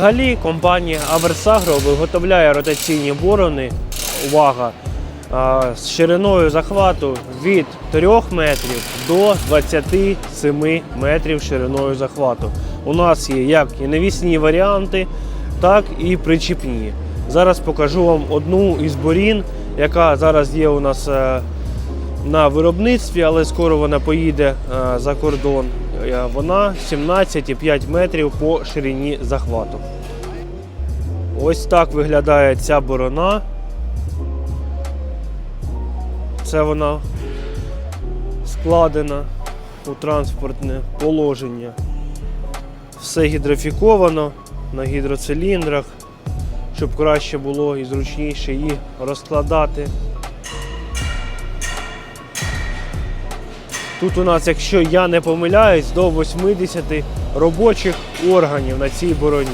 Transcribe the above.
Взагалі компанія Аверсагро виготовляє ротаційні борони. Увага! З шириною захвату від 3 метрів до 27 метрів шириною захвату. У нас є як і навісні варіанти, так і причіпні. Зараз покажу вам одну із борін, яка зараз є у нас е, на виробництві, але скоро вона поїде е, за кордон. Е, Вона 17,5 метрів по ширині захвату. Ось так виглядає ця борона. Це вона складена у транспортне положення. Все гідрофіковано на гідроциліндрах, щоб краще було і зручніше її розкладати. Тут у нас, якщо я не помиляюсь, до 80 робочих органів на цій бороні.